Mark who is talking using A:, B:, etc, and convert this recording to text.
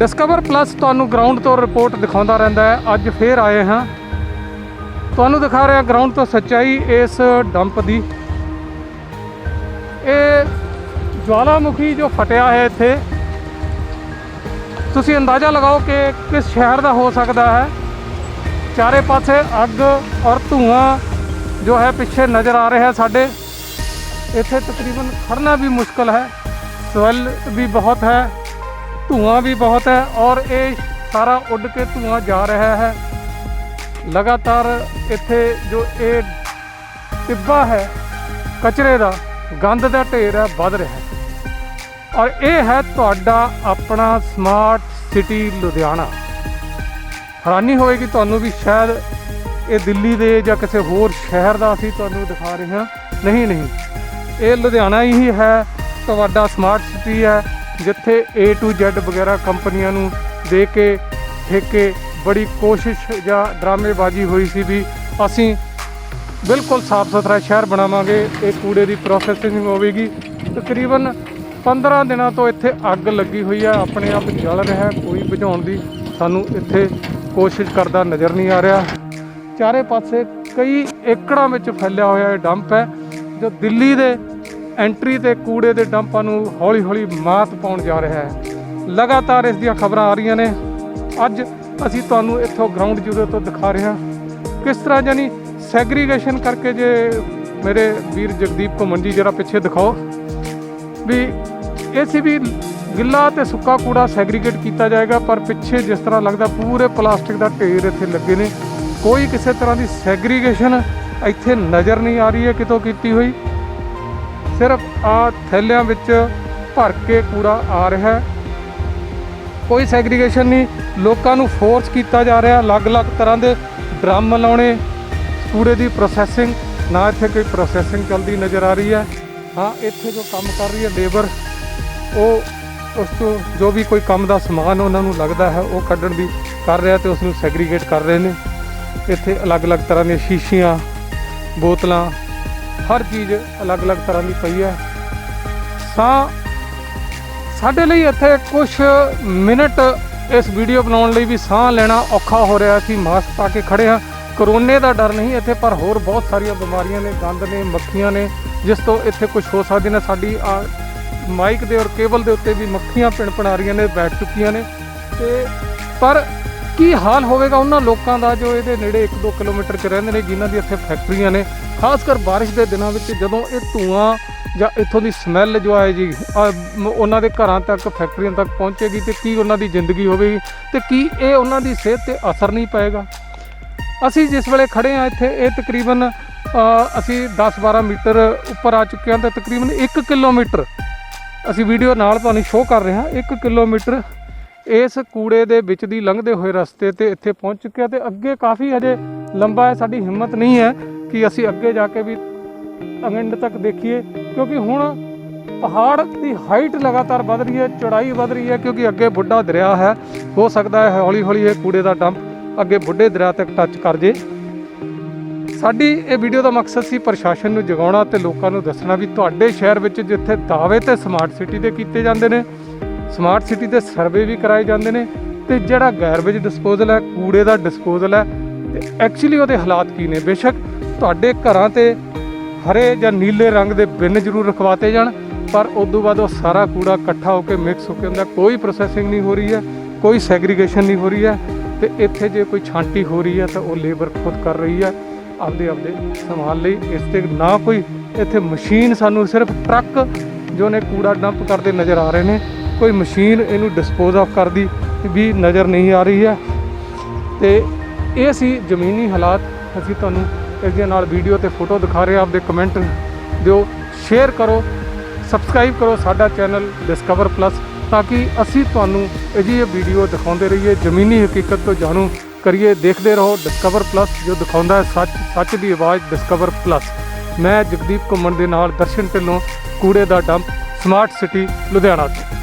A: Discover plus ਤੁਹਾਨੂੰ ground ਤੋਂ report ਦਿਖਾਉਂਦਾ ਰਹਿੰਦਾ ਹੈ। ਅੱਜ ਫੇਰ ਆਏ ਹਾਂ। ਤੁਹਾਨੂੰ ਦਿਖਾ ਰਿਹਾ ਗਰਾਊਂਡ ਤੋਂ ਸੱਚਾਈ ਇਸ ਡੰਪ ਦੀ। ਇਹ ਜਵਾਲਾਮੁਖੀ ਜੋ ਫਟਿਆ ਹੈ ਇੱਥੇ, ਤੁਸੀਂ ਅੰਦਾਜ਼ਾ ਲਗਾਓ ਕਿ ਕਿਸ ਸ਼ਹਿਰ ਦਾ ਹੋ ਸਕਦਾ ਹੈ। ਚਾਰੇ ਪਾਸੇ ਅੱਗ ਔਰ ਧੂਆਂ ਜੋ ਹੈ ਪਿੱਛੇ ਨਜ਼ਰ ਆ ਰਿਹਾ ਸਾਡੇ। ਇੱਥੇ ਤਕਰੀਬਨ ਖੜਨਾ ਵੀ ਮੁਸ਼ਕਲ ਹੈ, ਸਵੈਲ ਵੀ ਬਹੁਤ ਹੈ। ਧੂਆਂ ਵੀ ਬਹੁਤ ਹੈ ਔਰ ਇਹ ਸਾਰਾ ਉੱਡ ਕੇ ਧੂਆਂ ਜਾ ਰਿਹਾ ਹੈ। ਲਗਾਤਾਰ ਇੱਥੇ ਜੋ ਇਹ ਟਿੱਬਾ ਹੈ, ਕਚਰੇ ਦਾ, ਗੰਦ ਦਾ ਢੇਰ ਹੈ, ਵੱਧ ਰਿਹਾ ਹੈ। ਔਰ ਇਹ ਹੈ ਤੁਹਾਡਾ ਆਪਣਾ ਸਮਾਰਟ ਸਿਟੀ ਲੁਧਿਆਣਾ। ਹੈਰਾਨੀ ਹੋਏਗੀ ਤੁਹਾਨੂੰ ਵੀ ਸ਼ਾਇਦ ਇਹ ਦਿੱਲੀ ਦੇ ਜਾਂ ਕਿਸੇ ਹੋਰ ਸ਼ਹਿਰ ਦਾ ਅਸੀਂ ਤੁਹਾਨੂੰ ਦਿਖਾ ਰਹੇ ਹਾਂ। ਨਹੀਂ ਨਹੀਂ, ਇਹ ਲੁਧਿਆਣਾ ਹੀ ਹੈ, ਤੁਹਾਡਾ ਸਮਾਰਟ ਸਿਟੀ ਹੈ। ਜਿੱਥੇ A to Z ਵਗੈਰਾ ਕੰਪਨੀਆਂ ਨੂੰ ਦੇ ਕੇ, ਠੇਕੇ ਬੜੀ ਕੋਸ਼ਿਸ਼ ਜਾਂ ਡਰਾਮੇਬਾਜ਼ੀ ਹੋਈ ਸੀ ਵੀ ਅਸੀਂ ਬਿਲਕੁਲ ਸਾਫ਼ ਸੁਥਰਾ ਸ਼ਹਿਰ ਬਣਾਵਾਂਗੇ, ਇਹ ਕੂੜੇ ਦੀ ਪ੍ਰੋਸੈਸਿੰਗ ਹੋਵੇਗੀ। ਤਕਰੀਬਨ 15 ਦਿਨਾਂ ਤੋਂ ਇੱਥੇ ਅੱਗ ਲੱਗੀ ਹੋਈ ਹੈ ਆਪਣੇ ਆਪ ਜਲ ਰਿਹਾ, ਕੋਈ ਬੁਝਾਉਣ ਦੀ ਸਾਨੂੰ ਇੱਥੇ ਕੋਸ਼ਿਸ਼ ਕਰਦਾ ਨਜ਼ਰ ਨਹੀਂ ਆ ਰਿਹਾ। ਚਾਰੇ ਪਾਸੇ ਕਈ ਏਕੜਾਂ ਵਿੱਚ ਫੈਲਿਆ ਹੋਇਆ ਇਹ ਡੰਪ ਹੈ, ਜੋ ਦਿੱਲੀ ਦੇ ਐਂਟਰੀ ਤੇ ਕੂੜੇ ਦੇ ਡੰਪਾਂ ਨੂੰ ਹੌਲੀ-ਹੌਲੀ ਮਾਤ ਪਾਉਣ ਜਾ ਰਿਹਾ ਹੈ। ਲਗਾਤਾਰ ਇਸ ਦੀਆਂ ਖਬਰਾਂ ਆ ਰਹੀਆਂ ਨੇ। ਅੱਜ ਅਸੀਂ ਤੁਹਾਨੂੰ ਇੱਥੋਂ ਗਰਾਊਂਡ ਜ਼ੀਰੋ ਤੋਂ ਦਿਖਾ ਰਹੇ ਹਾਂ। ਕਿਸ ਤਰ੍ਹਾਂ ਜਾਨੀ ਸੈਗਰੀਗੇਸ਼ਨ ਕਰਕੇ ਜੇ ਮੇਰੇ ਵੀਰ ਜਗਦੀਪ ਘੁੰਮਣ ਜੀ ਜਰਾ ਪਿੱਛੇ ਦਿਖਾਓ। ਵੀ ਇਹ ਸੀ ਵੀ ਗਿੱਲਾ ਤੇ ਸੁੱਕਾ ਕੂੜਾ ਸੈਗਰੀਗੇਟ ਕੀਤਾ ਜਾਏਗਾ, ਪਰ ਪਿੱਛੇ ਜਿਸ ਤਰ੍ਹਾਂ ਲੱਗਦਾ ਪੂਰੇ ਪਲਾਸਟਿਕ ਦਾ ਢੇਰ ਇੱਥੇ ਲੱਗੇ ਨੇ। ਕੋਈ ਕਿਸੇ ਤਰ੍ਹਾਂ ਦੀ ਸੈਗਰੀਗੇਸ਼ਨ ਇੱਥੇ ਨਜ਼ਰ ਨਹੀਂ ਆ ਰਹੀ ਹੈ, ਕਿਤੋਂ ਕੀਤੀ ਹੋਈ। ਸਿਰਫ ਆ ਥੈਲਿਆਂ ਵਿੱਚ ਭਰ ਕੇ ਕੂੜਾ ਆ ਰਿਹਾ ਹੈ। ਕੋਈ ਸੈਗਰੀਗੇਸ਼ਨ ਨਹੀਂ। ਲੋਕਾਂ ਨੂੰ ਫੋਰਸ ਕੀਤਾ ਜਾ ਰਿਹਾ ਅਲੱਗ-ਅਲੱਗ ਤਰ੍ਹਾਂ ਦੇ ਡਰਮ ਲਾਉਣੇ, ਕੂੜੇ ਦੀ ਪ੍ਰੋਸੈਸਿੰਗ ਨਾ ਇੱਥੇ ਕੋਈ ਪ੍ਰੋਸੈਸਿੰਗ ਚੱਲਦੀ ਨਜ਼ਰ ਆ ਰਹੀ ਹੈ। ਹਾਂ, ਇੱਥੇ ਜੋ ਕੰਮ ਕਰ ਰਹੀ ਹੈ ਲੇਬਰ ਉਹ ਉਸ ਤੋਂ ਜੋ ਵੀ ਕੋਈ ਕੰਮ ਦਾ ਸਮਾਨ ਉਹਨਾਂ ਨੂੰ ਲੱਗਦਾ ਹੈ, ਉਹ ਕੱਢਣ ਦੀ ਕਰ ਰਿਹਾ ਤੇ ਉਸ ਨੂੰ ਸੈਗਰੀਗੇਟ ਕਰ ਰਹੇ ਨੇ। ਇੱਥੇ ਅਲੱਗ-ਅਲੱਗ ਤਰ੍ਹਾਂ ਦੀਆਂ ਸ਼ੀਸ਼ੀਆਂ, ਬੋਤਲਾਂ ਹਰ ਚੀਜ਼ ਅਲੱਗ-ਅਲੱਗ ਤਰ੍ਹਾਂ ਦੀ ਪਈ ਹੈ। ਸਾਂ ਸਾਡੇ ਲਈ ਇੱਥੇ ਕੁਝ ਮਿੰਟ ਇਸ ਵੀਡੀਓ ਬਣਾਉਣ ਲਈ ਵੀ ਸਾਹ ਲੈਣਾ ਔਖਾ ਹੋ ਰਿਹਾ ਸੀ। ਮਾਸਕ ਪਾ ਕੇ ਖੜੇ ਹਾਂ। ਕਰੋਨੇ ਦਾ ਡਰ ਨਹੀਂ ਇੱਥੇ, ਪਰ ਹੋਰ ਬਹੁਤ ਸਾਰੀਆਂ ਬਿਮਾਰੀਆਂ ਨੇ, ਗੰਦ ਨੇ, ਮੱਖੀਆਂ ਨੇ, ਜਿਸ ਤੋਂ ਇੱਥੇ ਕੁਝ ਹੋ ਸਕਦੇ ਨੇ। ਸਾਡੀ ਆ ਮਾਈਕ ਦੇ ਔਰ ਕੇਬਲ ਦੇ ਉੱਤੇ ਵੀ ਮੱਖੀਆਂ ਪਿਣਪਣ ਆ ਰਹੀਆਂ ਨੇ, ਬੈਠ ਚੁੱਕੀਆਂ ਨੇ। ਤੇ ਪਰ ਕੀ ਹਾਲ ਹੋਵੇਗਾ ਉਹਨਾਂ ਲੋਕਾਂ ਦਾ ਜੋ ਇਹਦੇ ਨੇੜੇ 1-2 ਕਿਲੋਮੀਟਰ 'ਚ ਰਹਿੰਦੇ ਨੇ, ਜਿਨ੍ਹਾਂ ਦੀ ਇੱਥੇ ਫੈਕਟਰੀਆਂ ਨੇ? ਖਾਸ ਕਰ ਬਾਰਿਸ਼ ਦੇ ਦਿਨਾਂ ਵਿੱਚ ਜਦੋਂ ਇਹ ਧੂਆਂ ਜਾਂ ਇੱਥੋਂ ਦੀ ਸਮੈਲ ਜੋ ਆਏ ਜੀ ਉਹਨਾਂ ਦੇ ਘਰਾਂ ਤੱਕ, ਫੈਕਟਰੀਆਂ ਤੱਕ ਪਹੁੰਚੇਗੀ ਤੇ ਕੀ ਉਹਨਾਂ ਦੀ ਜ਼ਿੰਦਗੀ ਹੋਵੇਗੀ? ਤੇ ਕੀ ਇਹ ਉਹਨਾਂ ਦੀ ਸਿਹਤ ਤੇ ਅਸਰ ਨਹੀਂ ਪਏਗਾ? ਅਸੀਂ ਜਿਸ ਵੇਲੇ ਖੜੇ ਆ ਇੱਥੇ, ਇਹ ਤਕਰੀਬਨ ਅਸੀਂ 10-12 ਮੀਟਰ ਉੱਪਰ ਆ ਚੁੱਕੇ ਹਾਂ ਤੇ ਤਕਰੀਬਨ 1 ਕਿਲੋਮੀਟਰ ਅਸੀਂ ਵੀਡੀਓ ਨਾਲ ਤੁਹਾਨੂੰ ਸ਼ੋਅ ਕਰ ਰਹੇ ਹਾਂ। 1 ਕਿਲੋਮੀਟਰ ਇਸ ਕੂੜੇ ਦੇ ਵਿੱਚ ਦੀ ਲੰਘਦੇ ਹੋਏ ਰਸਤੇ ਤੇ ਇੱਥੇ ਪਹੁੰਚ ਚੁੱਕਿਆ ਹਾਂ ਤੇ ਅੱਗੇ ਕਾਫੀ ਹਜੇ ਲੰਬਾ ਹੈ, ਸਾਡੀ ਹਿੰਮਤ ਨਹੀਂ ਹੈ ਕਿ ਅਸੀਂ ਅੱਗੇ ਜਾ ਕੇ ਵੀ ਅੰਗੰਡ ਤੱਕ ਦੇਖੀਏ, ਕਿਉਂਕਿ ਹੁਣ ਪਹਾੜ ਦੀ ਹਾਈਟ ਲਗਾਤਾਰ ਵੱਧ ਰਹੀ ਹੈ, ਚੌੜਾਈ ਵੱਧ ਰਹੀ ਹੈ, ਕਿਉਂਕਿ ਅੱਗੇ ਬੁੱਢਾ ਦਰਿਆ ਹੈ। ਹੋ ਸਕਦਾ ਹੈ ਹੌਲੀ ਹੌਲੀ ਇਹ ਕੂੜੇ ਦਾ ਡੰਪ ਅੱਗੇ ਬੁੱਢੇ ਦਰਿਆ ਤੱਕ ਟੱਚ ਕਰ ਜੇ। ਸਾਡੀ ਇਹ ਵੀਡੀਓ ਦਾ ਮਕਸਦ ਸੀ ਪ੍ਰਸ਼ਾਸਨ ਨੂੰ ਜਗਾਉਣਾ ਤੇ ਲੋਕਾਂ ਨੂੰ ਦੱਸਣਾ ਵੀ ਤੁਹਾਡੇ ਸ਼ਹਿਰ ਵਿੱਚ ਜਿੱਥੇ ਦਾਅਵੇ ਤੇ ਸਮਾਰਟ ਸਿਟੀ ਦੇ ਕੀਤੇ ਜਾਂਦੇ ਨੇ ਸਮਾਰਟ ਸਿਟੀ ਦੇ ਸਰਵੇ ਵੀ ਕਰਾਏ ਜਾਂਦੇ ਨੇ ਤੇ ਜਿਹੜਾ ਗੈਰਬੇਜ ਡਿਸਪੋਜ਼ਲ ਹੈ, ਕੂੜੇ ਦਾ ਡਿਸਪੋਜ਼ਲ ਹੈ, ਤੇ ਐਕਚੁਅਲੀ ਉਹਦੇ ਹਾਲਾਤ ਕੀ ਨੇ? ਬੇਸ਼ੱਕ ਤੁਹਾਡੇ ਘਰਾਂ ਤੇ ਹਰੇ ਜਾਂ ਨੀਲੇ ਰੰਗ ਦੇ ਬਿਨ ਜ਼ਰੂਰ ਰਖਵਾਤੇ ਜਾਣ, ਪਰ ਉਸ ਤੋਂ ਬਾਅਦ ਉਹ ਸਾਰਾ ਕੂੜਾ ਇਕੱਠਾ ਹੋ ਕੇ ਮਿਕਸ ਹੋ ਕੇ ਹੁੰਦਾ। ਕੋਈ ਪ੍ਰੋਸੈਸਿੰਗ ਨਹੀਂ ਹੋ ਰਹੀ ਹੈ, ਕੋਈ ਸੈਗਰੀਗੇਸ਼ਨ ਨਹੀਂ ਹੋ ਰਹੀ ਹੈ ਤੇ ਇੱਥੇ ਜੇ ਕੋਈ ਛਾਂਟੀ ਹੋ ਰਹੀ ਹੈ ਤਾਂ ਉਹ ਲੇਬਰ ਖੁਦ ਕਰ ਰਹੀ ਹੈ। ਆਪਦੇ ਆਪਦੇ ਸਮਾਨ ਲਈ ਇਸ ਤੇ ਨਾ ਕੋਈ ਇੱਥੇ ਮਸ਼ੀਨ ਸਾਨੂੰ ਸਿਰਫ ਟਰੱਕ ਜੋ ਨੇ ਕੂੜਾ ਡੰਪ ਕਰਦੇ ਨਜ਼ਰ ਆ ਰਹੇ ਨੇ। ਕੋਈ ਮਸ਼ੀਨ ਇਹਨੂੰ ਡਿਸਪੋਜ਼ ਆਫ ਕਰਦੀ ਵੀ ਨਜ਼ਰ ਨਹੀਂ ਆ ਰਹੀ ਹੈ। ਤੇ ਇਹ ਸੀ ਜ਼ਮੀਨੀ ਹਾਲਾਤ ਅਸੀਂ ਤੁਹਾਨੂੰ ਇਸ ਦੇ ਨਾਲ ਵੀਡੀਓ ਤੇ ਫੋਟੋ ਦਿਖਾ ਰਹੇ ਹਾਂ। ਆਪਦੇ ਕਮੈਂਟ ਦਿਓ ਸ਼ੇਅਰ ਕਰੋ ਸਬਸਕ੍ਰਾਈਬ ਕਰੋ ਸਾਡਾ ਚੈਨਲ ਡਿਸਕਵਰ ਪਲੱਸ ਤਾਂ ਕਿ ਅਸੀਂ ਤੁਹਾਨੂੰ ਅਜਿਹੇ ਵੀਡੀਓ ਦਿਖਾਉਂਦੇ ਰਹੀਏ, ਜ਼ਮੀਨੀ ਹਕੀਕਤ ਤੋਂ ਜਾਣੂ ਕਰੀਏ। ਦੇਖਦੇ ਰਹੋ ਡਿਸਕਵਰ ਪਲੱਸ ਜੋ ਦਿਖਾਉਂਦਾ ਹੈ ਸੱਚ ਸੱਚ ਦੀ ਆਵਾਜ਼ ਡਿਸਕਵਰ ਪਲੱਸ ਮੈਂ ਜਗਦੀਪ ਘੁੰਮਣ ਦੇ ਨਾਲ ਦਰਸ਼ਨ ਢਿੱਲੋਂ ਕੂੜੇ ਦਾ ਡੰਪ ਸਮਾਰਟ ਸਿਟੀ ਲੁਧਿਆਣਾ ਤੋਂ।